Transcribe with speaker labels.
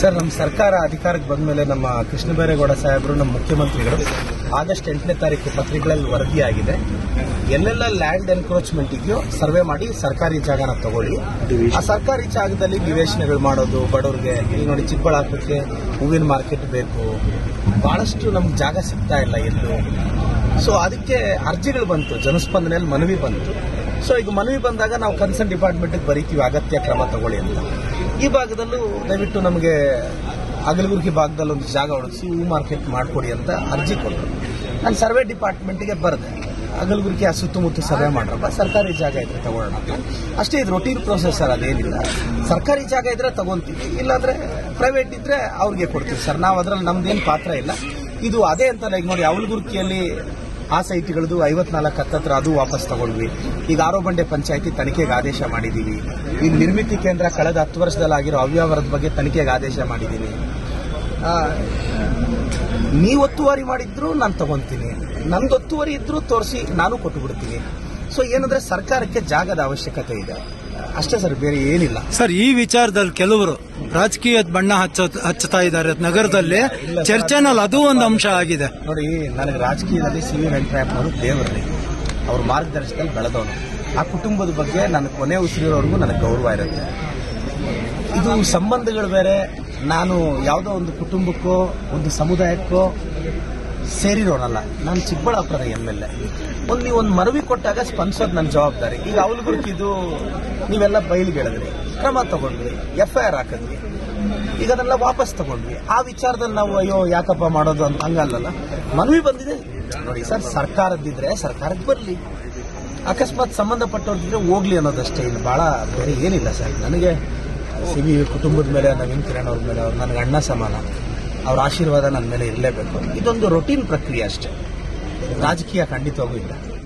Speaker 1: Sir, ನಮ್ಮ ಸರ್ಕಾರ ಅಧಿಕಾರಕ್ಕೆ ಬಂದ ಮೇಲೆ ನಮ್ಮ ಕೃಷ್ಣ ಬೈರೇಗೌಡ ಸಾಹೇಬರು, ನಮ್ಮ ಮುಖ್ಯಮಂತ್ರಿಗಳು ಆಗಸ್ಟ್ ಎಂಟನೇ ತಾರೀಕು ಪತ್ರಿಕೆಗಳಲ್ಲಿ ವರದಿಯಾಗಿದೆ. ಎಲ್ಲೆಲ್ಲ ಲ್ಯಾಂಡ್ ಎನ್ಕ್ರೋಚ್ಮೆಂಟ್ ಇದೆಯೋ ಸರ್ವೆ ಮಾಡಿ ಸರ್ಕಾರಿ ಜಾಗನ ತಗೊಳ್ಳಿ. ಆ ಸರ್ಕಾರಿ ಜಾಗದಲ್ಲಿ ನಿವೇಶನಗಳು ಮಾಡೋದು, ಬಡವ್ರಿಗೆ ಇಲ್ಲಿ ನೋಡಿ ಚಿಕ್ಕಬಳ್ಳಾಪುರಕ್ಕೆ ಹೂವಿನ ಮಾರ್ಕೆಟ್ ಬೇಕು. ಬಹಳಷ್ಟು ನಮ್ಗೆ ಜಾಗ ಸಿಗ್ತಾ ಇಲ್ಲ ಎಲ್ಲೂ. ಸೊ ಅದಕ್ಕೆ ಅರ್ಜಿಗಳು ಬಂತು, ಜನಸ್ಪಂದನೆಯಲ್ಲಿ ಮನವಿ ಬಂತು. ಸೊ ಈಗ ಮನವಿ ಬಂದಾಗ ನಾವು ಕನ್ಸರ್ನ್ ಡಿಪಾರ್ಟ್ಮೆಂಟ್ಗೆ ಬರೀತೀವಿ, ಅಗತ್ಯ ಕ್ರಮ ತಗೊಳ್ಳಿ ಅಂತ. ಈ ಭಾಗದಲ್ಲೂ ದಯವಿಟ್ಟು ನಮಗೆ ಅಗಲಗುರ್ಗಿ ಭಾಗದಲ್ಲಿ ಒಂದು ಜಾಗ ಹೊಡೆಸಿ ಹೂ ಮಾರ್ಕೆಟ್ ಮಾಡಿಕೊಡಿ ಅಂತ ಅರ್ಜಿ ಕೊಟ್ಟರು. ನಾನು ಸರ್ವೆ ಡಿಪಾರ್ಟ್ಮೆಂಟ್ಗೆ ಬರೆದೆ. ಅಗಲಗುರ್ಗಿ ಆ ಸುತ್ತಮುತ್ತ ಸರ್ವೆ ಮಾಡ್ರಪ್ಪ. ಸರ್ಕಾರಿ ಜಾಗ ಇದ್ರೆ ತಗೊಳ್ಳೋಣ. ಅಷ್ಟೇ ಇದು ರೊಟೀನ್ ಪ್ರೊಸೆಸ್ ಸರ್, ಅದೇನಿಲ್ಲ. ಸರ್ಕಾರಿ ಜಾಗ ಇದ್ರೆ ತಗೊಂತೀವಿ. ಇಲ್ಲಾಂದ್ರೆ ಪ್ರೈವೇಟ್ ಇದ್ರೆ ಅವ್ರಿಗೆ ಕೊಡ್ತೀವಿ ಸರ್. ನಾವು ಅದ್ರಲ್ಲಿ ನಮ್ದೇನು ಪಾತ್ರ ಇಲ್ಲ. ಇದು ಅದೇ ಅಂತ ಈಗ ನೋಡಿ ಅವಲಗುರ್ಕಿಯಲ್ಲಿ ಆ ಸೈಟ್ಗಳದ್ದು ಐವತ್ನಾಲ್ಕು ಹತ್ತತ್ರ ಅದು ವಾಪಸ್ ತಗೊಂಡ್ವಿ. ಈಗ ಆರೋ ಬಂಡೆ ಪಂಚಾಯತಿ ತನಿಖೆಗೆ ಆದೇಶ ಮಾಡಿದ್ದೀವಿ ಈ ನಿರ್ಮಿತಿ ಕೇಂದ್ರ ಕಳೆದ ಹತ್ತು ವರ್ಷದಲ್ಲಿ ಆಗಿರೋ ಅವ್ಯವಹಾರದ ಬಗ್ಗೆ ತನಿಖೆಗೆ ಆದೇಶ ಮಾಡಿದ್ದೀನಿ ನೀವು ಒತ್ತುವರಿ ಮಾಡಿದ್ರು ನಾನು ತಗೊಂತೀನಿ. ನಂದು ಒತ್ತುವರಿ ಇದ್ರೂ ತೋರಿಸಿ ನಾನು ಕೊಟ್ಟು ಬಿಡ್ತೀನಿ ಸೊ ಏನಂದ್ರೆ ಸರ್ಕಾರಕ್ಕೆ ಜಾಗದ ಅವಶ್ಯಕತೆ ಇದೆ. ಅಷ್ಟೇ ಸರ್ ಬೇರೆ ಏನಿಲ್ಲ.
Speaker 2: ಸರ್ ಈ ವಿಚಾರದಲ್ಲಿ ಕೆಲವರು ರಾಜಕೀಯದ ಬಣ್ಣ ಹಚ್ಚತಾ ಹಚ್ಚುತ್ತಾ ಇದ್ದಾರೆ ನಗರದಲ್ಲಿ ಚರ್ಚೆನಲ್ಲಿ ಅದು ಒಂದು ಅಂಶ ಆಗಿದೆ.
Speaker 1: ನೋಡಿ ನನಗೆ ರಾಜಕೀಯದಲ್ಲಿ ಸಿ ವಿ ವೆಂಕಟರಾಯಪ್ಪನವರು ದೇವರಲ್ಲಿ. ಅವ್ರ ಮಾರ್ಗದರ್ಶನದಲ್ಲಿ ಬೆಳೆದವನು. ಆ ಕುಟುಂಬದ ಬಗ್ಗೆ ನನ್ನ ಕೊನೆ ಉಸಿರಿರೋರ್ಗೂ ನನಗೆ ಗೌರವ ಇರುತ್ತೆ. ಇದು ಸಂಬಂಧಗಳು ಬೇರೆ. ನಾನು ಯಾವುದೋ ಒಂದು ಕುಟುಂಬಕ್ಕೋ ಒಂದು ಸಮುದಾಯಕ್ಕೋ ಸೇರಿರೋನಲ್ಲ. ನಾನು ಚಿಕ್ಕಬಳ್ಳಾಪುರದ ಎಂ ಎಲ್ ಎ ಒಂದು ನೀವು ಒಂದು ಮನವಿ ಕೊಟ್ಟಾಗ ಸ್ಪಂದಿಸೋದು ನನ್ನ ಜವಾಬ್ದಾರಿ. ಈಗ ಅವಲಗುರ್ಕಿದು ನೀವೆಲ್ಲ ಬಯಲಿಗೆಳೆದ್ರಿ. ಕ್ರಮ ತಗೊಂಡ್ವಿ ಎಫ್ ಐ ಆರ್ ಹಾಕಿದ್ವಿ. ಈಗ ಅದನ್ನೆಲ್ಲ ವಾಪಸ್ ತಗೊಂಡ್ವಿ. ಆ ವಿಚಾರದಲ್ಲಿ ನಾವು, ಅಯ್ಯೋ, ಯಾಕಪ್ಪ ಮಾಡೋದು? ಅಂತ ಹಂಗಲ್ಲಲ್ಲ. ಮನವಿ ಬಂದಿದೆ. ನೋಡಿ ಸರ್, ಸರ್ಕಾರದ್ದಿದ್ರೆ ಸರ್ಕಾರಕ್ಕೆ ಬರಲಿ. ಅಕಸ್ಮಾತ್ ಸಂಬಂಧಪಟ್ಟವ್ರಿದ್ರೆ ಹೋಗ್ಲಿ ಅನ್ನೋದಷ್ಟೇ. ಇಲ್ಲಿ ಭಾಳ ಬೇರೆ ಏನಿಲ್ಲ ಸರ್. ನನಗೆ ಸಿವಿ ಕುಟುಂಬದ ಮೇಲೆ, ನವೀನ್ ಕಿರಣ್ ಅವ್ರ ಮೇಲೆ, ಅವ್ರು ನನಗೆ ಅಣ್ಣ ಸಮಾನ. ಅವ್ರ ಆಶೀರ್ವಾದ ನನ್ನ ಮೇಲೆ ಇರಲೇಬೇಕು. ಇದೊಂದು ರೊಟೀನ್ ಪ್ರಕ್ರಿಯೆ ಅಷ್ಟೇ. ರಾಜಕೀಯ ಖಂಡಿತವಾಗೂ ಇಲ್ಲ.